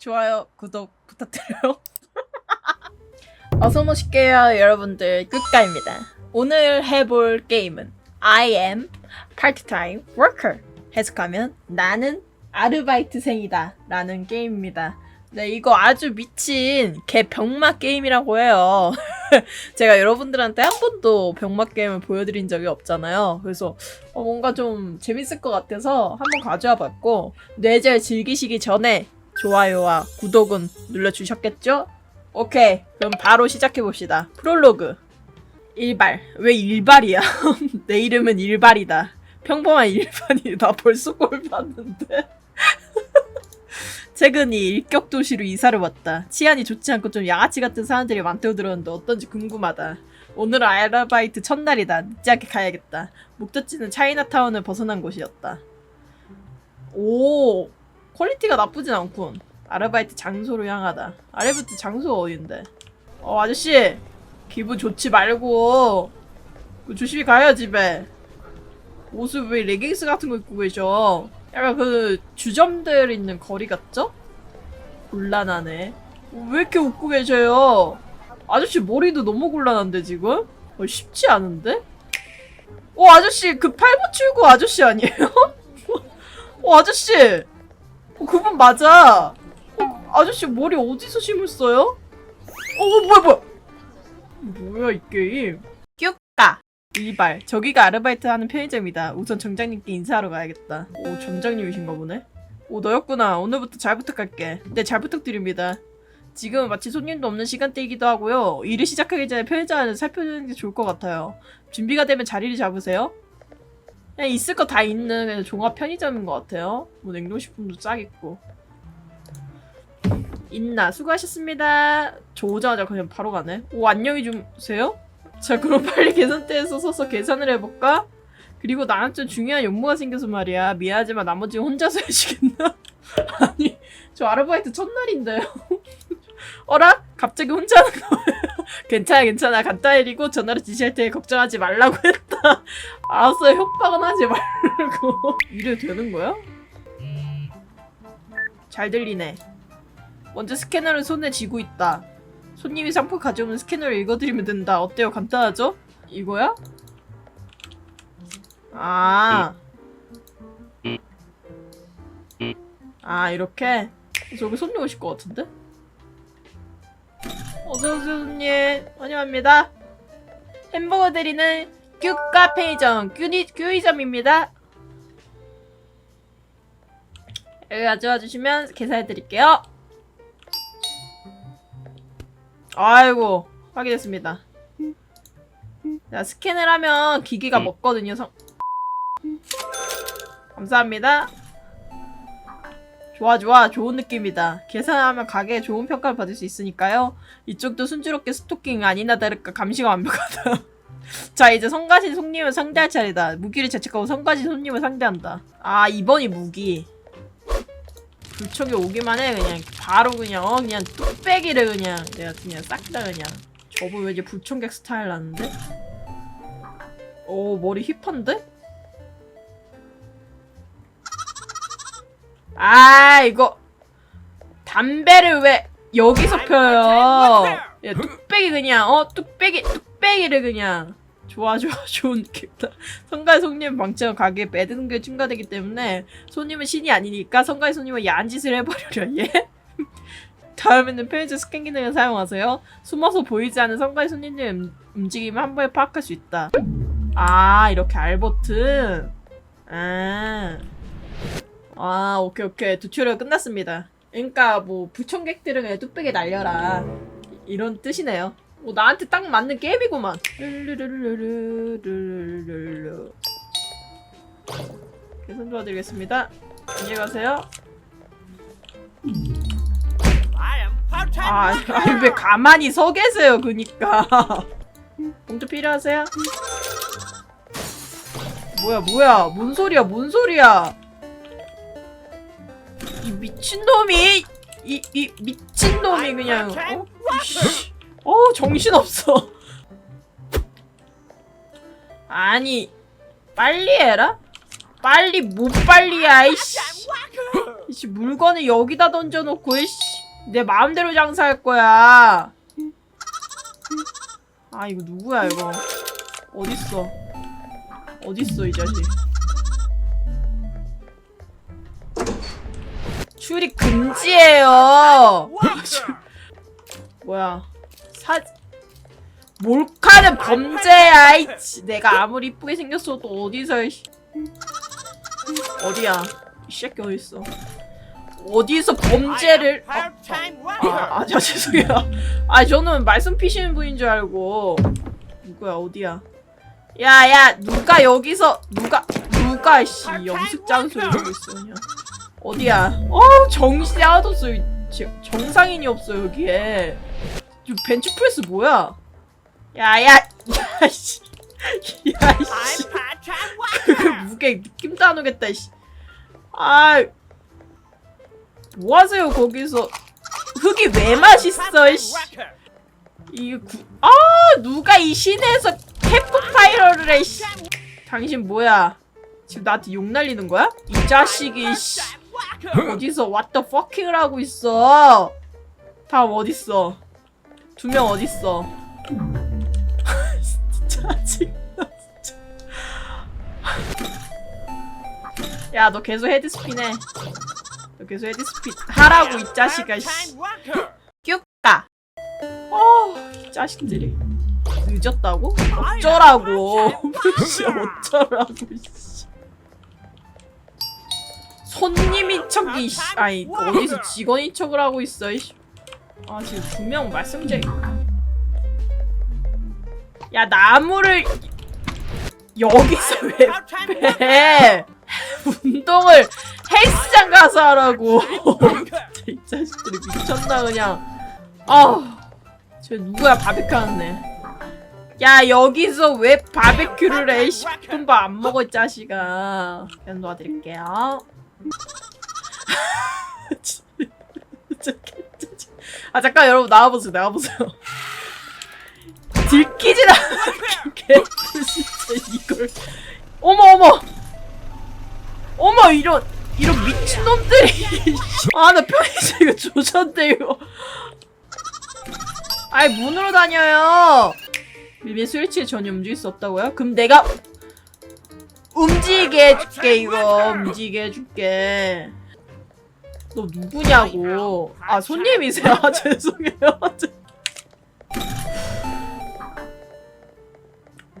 좋아요, 구독 부탁드려요. 어서 오실게요, 여러분들. 끝가입니다. 오늘 해볼 게임은 I am part-time worker. 해석하면 나는 아르바이트생이다 라는 게임입니다. 네, 이거 아주 미친 개 병맛 게임이라고 해요. 제가 여러분들한테 한 번도 병맛 게임을 보여드린 적이 없잖아요. 그래서 어, 뭔가 좀 재밌을 것 같아서 한번 가져와 봤고, 뇌절 즐기시기 전에 좋아요와 구독은 눌러주셨겠죠? 오케이, 그럼 바로 시작해봅시다. 프롤로그. 일발. 왜 일발이야? 내 이름은 일발이다. 평범한 일반이 나 벌써 꼴 봤는데. 최근 이 일격 도시로 이사를 왔다. 치안이 좋지 않고 좀 양아치 같은 사람들이 많다고 들었는데 어떤지 궁금하다. 오늘 아르바이트 첫날이다. 늦지 않게 가야겠다. 목적지는 차이나타운을 벗어난 곳이었다. 오, 퀄리티가 나쁘진 않군. 아르바이트 장소로 향하다. 아르바이트 장소가 어딘데? 어, 아저씨! 기분 좋지 말고, 그 조심히 가요, 집에. 옷을 왜 레깅스 같은 거 입고 계셔? 약간 그 주점들 있는 거리 같죠? 곤란하네. 어, 왜 이렇게 웃고 계셔요? 아저씨 머리도 너무 곤란한데 지금? 어, 쉽지 않은데? 어 아저씨 그 팔부 출구 아저씨 아니에요? 어 아저씨 어, 그분 맞아. 어, 아저씨 머리 어디서 심었어요? 어, 어 뭐야 뭐야. 뭐야 이 게임? 뀨까 일발 저기가 아르바이트 하는 편의점이다. 우선 점장님께 인사하러 가야겠다. 오 점장님이신가 보네? 오 너였구나. 오늘부터 잘 부탁할게. 네 잘 부탁드립니다. 지금은 마치 손님도 없는 시간대이기도 하고요. 일을 시작하기 전에 편의점 안을 살펴보는 게 좋을 것 같아요. 준비가 되면 자리를 잡으세요 그냥 있을 거 다 있는 그냥 종합 편의점인 것 같아요. 뭐 냉동식품도 쫙 있고. 있나? 수고하셨습니다. 저 오자마자 그냥 바로 가네. 오 안녕히 주무세요? 자 그럼 빨리 계산대에서 서서 계산을 해볼까? 그리고 나한테 좀 중요한 업무가 생겨서 말이야. 미안하지만 나머지는 혼자서 해주겠나? 아니 저 아르바이트 첫날인데요. 어라? 갑자기 혼자 하는 거예요 괜찮아 괜찮아 간단히 일이고 전화로 지시할 테니 걱정하지 말라고 했다 알았어요 협박은 하지 말고 이래 되는 거야? 잘 들리네 먼저 스캐너를 손에 쥐고 있다 손님이 상품 가져오면 스캐너를 읽어드리면 된다. 어때요? 간단하죠? 이거야? 아. 아, 이렇게? 저기 손님 오실 것 같은데? 어서오세요, 손님. 환영합니다. 햄버거 드리는 큐카 편의점, 큐니, 큐이점입니다. 여기 가져와 주시면 계산해 드릴게요. 아이고 확인했습니다. 자 스캔을 하면 기기가 먹거든요. 성... 감사합니다. 좋아 좋아 좋은 느낌이다. 계산하면 가게에 좋은 평가를 받을 수 있으니까요. 이쪽도 순조롭게 스토킹 아니나 다를까 감시가 완벽하다. 자 이제 성가신 손님을 상대할 차례다. 무기를 제척하고 성가신 손님을 상대한다. 아 이번이 무기. 불촉이 오기만 해 그냥 바로 그냥 어 그냥 뚝배기를 그냥 내가 그냥 싹 다 그냥 저분 왠지 불청객 스타일 나는데? 오 머리 힙한데? 아 이거 담배를 왜 여기서 펴요? 야 뚝배기 그냥 어 뚝배기 뚝배기를 그냥. 좋아 좋아 좋은 느낌이다 성가의 손님 방치한 가게에 매듭게 증가되기 때문에 손님은 신이 아니니까 성가의 손님은 야한 짓을 해버려려 예? 다음에는 편의점 스캔 기능을 사용하세요. 숨어서 보이지 않는 성가의 손님의 음, 움직임을 한 번에 파악할 수 있다. 아 이렇게 알 버튼. 아, 아 오케이 오케이 튜토리얼 끝났습니다. 그러니까 뭐 부청객들은 그냥 뚝배기 날려라 이런 뜻이네요. 뭐 나한테 딱 맞는 게임이구만. 계산 도와드리겠습니다. 안녕히 가세요. 아, 아니 왜 가만히 서 계세요? 그니까. 봉투 필요하세요? 뭐야 뭐야 뭔 소리야 뭔 소리야 이 미친놈이, 이, 이 미친놈이 그냥, 어? 이씨. 어 정신없어 아니 빨리 해라? 빨리 못 빨리 야 이씨 이씨 물건을 여기다 던져놓고 이씨 내 마음대로 장사할 거야. 아 이거 누구야 이거? 어딨어? 어딨어 이 자식? 출입 금지예요. 뭐야? 사 몰카는 범죄야. 이치. 내가 아무리 이쁘게 생겼어도 어디서 어디야? 이 새끼 어디 있어? 어디서 범죄를? 아, 아, 아, 저 죄송해요. 아, 저는 말씀 피시는 분인 줄 알고. 누구야, 어디야? 야, 야, 누가 여기서, 누가, 누가, 씨, 염색 장소 이러고 있어, 그냥. 어디야? 어우, 정신이 하나도 없어. 정상인이 없어, 여기에. 저 벤치프레스 뭐야? 야, 야, 야, 씨. 야, 씨. 그 무게 느낌도 안 오겠다, 씨. 아, 뭐 하세요, 거기서. 흙이 왜 맛있어, 씨. 이 구... 아 누가 이 시내에서 캠프파이어를 해 씨. 당신 뭐야 지금 나한테 욕 날리는 거야? 이 자식이 씨 어디서 the fucking을 하고 있어 다음 어딨어 두 명 어딨어 진짜 야너 계속 헤드스핀 해너 계속 헤드스핀 하라고 이 자식아 씨 큐까 어, 이 자식들이 늦었다고? 어쩌라고? 씨, 어쩌라고? 씨. 손님인 척이 씨, 아니 어디서 직원인 척을 하고 있어? 이씨. 아 지금 분명 말씀제. 야 나무를 여기서 왜 빼? 운동을 헬스장 가서 하라고. 이 자식들이 미쳤나 그냥. 아, 쟤 누구야 바베큐 하는데? 야 여기서 왜 바베큐를 해? 10분 안 먹어 이 자식아. 그냥 도와드릴게요. 아 잠깐 여러분 나와보세요 나와보세요. 개 진짜 이걸. 어머 어머. 어머 이런 이런 미친 놈들이. 아 나 편의점 이거 조졌대 이거. 아이 문으로 다녀요. 밀밀 스위치에 전혀 움직일 수 없다고요? 그럼 내가 움직이게 해줄게 이거 움직이게 해줄게. 너 누구냐고? 아 손님이세요? 아, 죄송해요.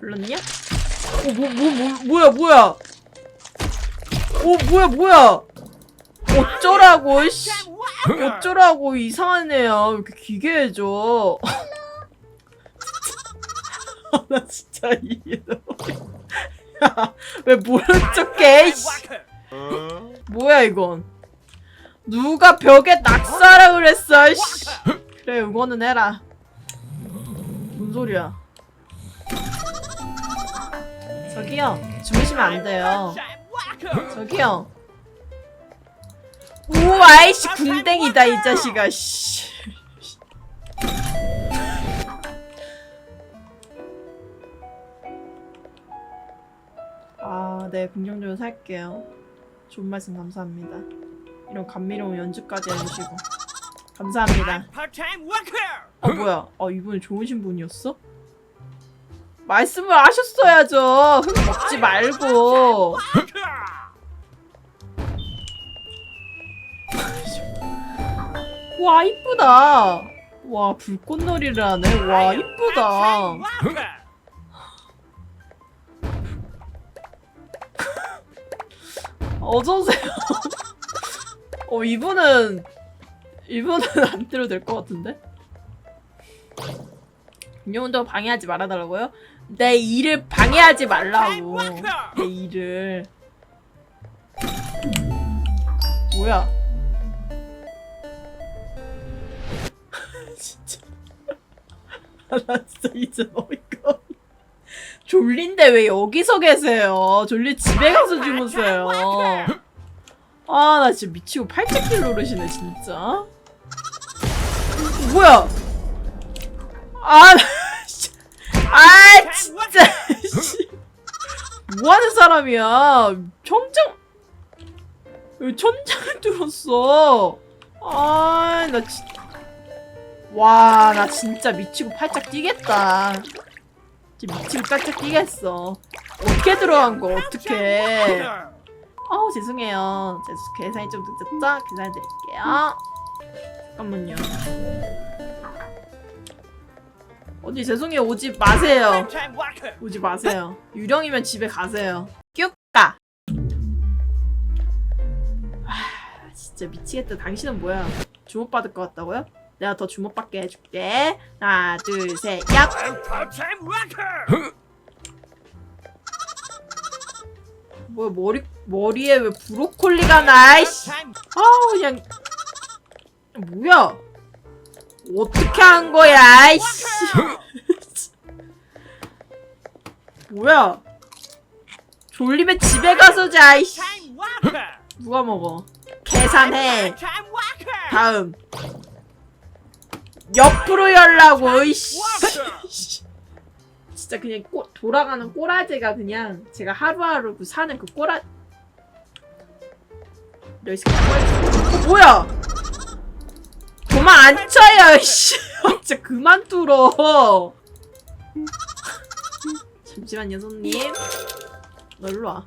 불렀냐? 어뭐뭐 뭐, 뭐, 뭐야 뭐야? 어 뭐야 뭐야? 어쩌라고 씨. 어쩌라고 이상하네요. 왜 이렇게 기괴해져. 아, 나 진짜 이해. 왜 모른 척해? 씨. 뭐야 이건? 누가 벽에 낙사를 했어? 씨. 그래 응원은 해라. 뭔 소리야? 저기요 주무시면 안 돼요. 저기요. 우와 이씨 군댕이다 이 자식아 씨. 아, 네, 긍정적으로 살게요. 좋은 말씀 감사합니다. 이런 감미로운 연주까지 해주시고. 감사합니다. 어, 뭐야? 어, 이분 좋으신 분이었어? 말씀을 하셨어야죠. 흙 먹지 말고. 와, 이쁘다. 와, 불꽃놀이를 하네. 와, 이쁘다. 어서오세요. 어, 이분은, 이분은 안 들어도 될 것 같은데? 운영운동 방해하지 말아달라고요? 내 일을 방해하지 말라고. 내 일을. 뭐야? 진짜. 아, 나 진짜 이제 어이가. 졸린데 왜 여기서 계세요? 졸리 집에 가서 주무세요. 아, 나 진짜 미치고 팔찌길 노르시네, 진짜. 뭐야? 아, 나 진짜. 아, 진짜. 씨. 뭐 하는 사람이야? 천장. 왜 천장을 뚫었어? 아, 나 진. 와, 나 진짜 미치고 팔짝 뛰겠다. 미치고 팔짝 뛰겠어. 어떻게 들어간 거, 어떻게. 어우, 죄송해요. 제 계산이 좀 늦었죠? 계산해 드릴게요. 잠깐만요. 언니, 죄송해요. 오지 마세요. 오지 마세요. 유령이면 집에 가세요. 뀨까. 아, 진짜 미치겠다. 당신은 뭐야? 주목받을 것 같다고요? 내가 더 주목받게 해줄게. 하나, 둘, 셋, 얍! 뭐야, 머리, 머리에 왜 브로콜리가 나, 이씨! 아우, 그냥. 뭐야? 어떻게 한 거야, 이씨! 뭐야? 졸리면 집에 가서 자, 이씨! 누가 먹어? 계산해. 다음. 옆으로 열라고, 이씨! 진짜 그냥 꼬, 돌아가는 꼬라지가 그냥 제가 하루하루 그 사는 그 꼬라 너이 새끼 어, 뭐야? 도망 안 쳐요 씨. 진짜 그만 뚫어. 잠시만요 손님. 너 일로 와.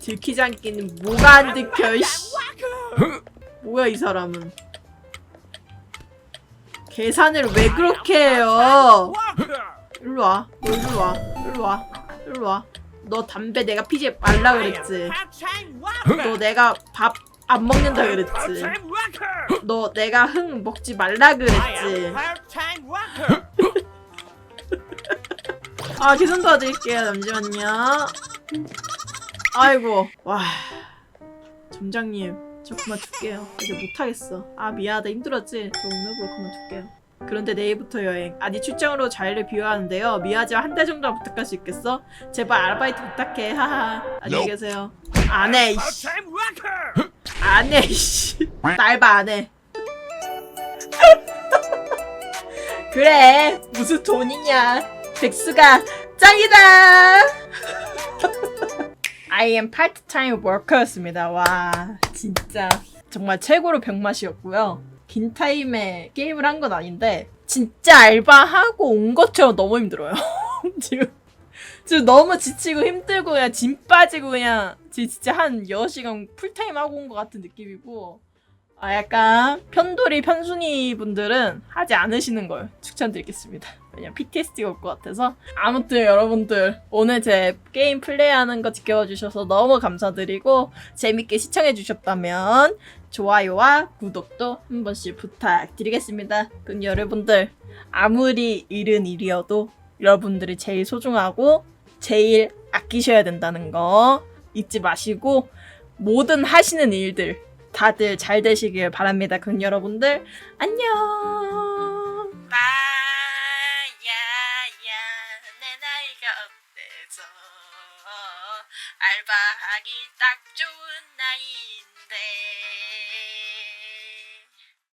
들키지 않기는 뭐가 안 들켜 씨. 뭐야 이 사람은 계산을 왜 그렇게 해요 일로 와. 너 일로 와. 일로 와. 일로 와. 너 담배 내가 피지 말라 그랬지. 너 내가 밥 안 먹는다 그랬지. 너 내가 흥 먹지 말라 그랬지. 아, 계산 도와드릴게요. 잠시만요. 아이고. 와. 점장님, 저 그만 둘게요. 이제 못하겠어. 아, 미안하다. 힘들었지? 저 오늘부로 그만 둘게요. 그런데 내일부터 여행. 아니 출장으로 자리를 비워하는데요. 미아지와 한 달 정도 부탁할 수 있겠어? 제발 아르바이트 부탁해. 하하. 안녕히 계세요. 안 해. 이씨. 안 해. 이씨. 날바 안 해. 그래. 무슨 돈이냐. 백수가 짱이다. I am part-time worker였습니다. 와, 진짜 정말 최고로 병맛이었고요. 긴 타임에 게임을 한 건 아닌데 진짜 알바하고 온 것처럼 너무 힘들어요. 지금 지금 너무 지치고 힘들고 그냥 짐 빠지고 그냥 지- 진짜 한 6시간 풀타임 하고 온 것 같은 느낌이고 아 약간 편돌이 편순이 분들은 하지 않으시는 걸 추천드리겠습니다. 왜냐면 PTSD가 올 것 같아서 아무튼 여러분들 오늘 제 게임 플레이하는 거 지켜봐 주셔서 너무 감사드리고 재밌게 시청해 주셨다면 좋아요와 구독도 한 번씩 부탁드리겠습니다. 그럼 여러분들 아무리 일은 일이어도 여러분들이 제일 소중하고 제일 아끼셔야 된다는 거 잊지 마시고 모든 하시는 일들 다들 잘 되시길 바랍니다. 그럼 여러분들 안녕.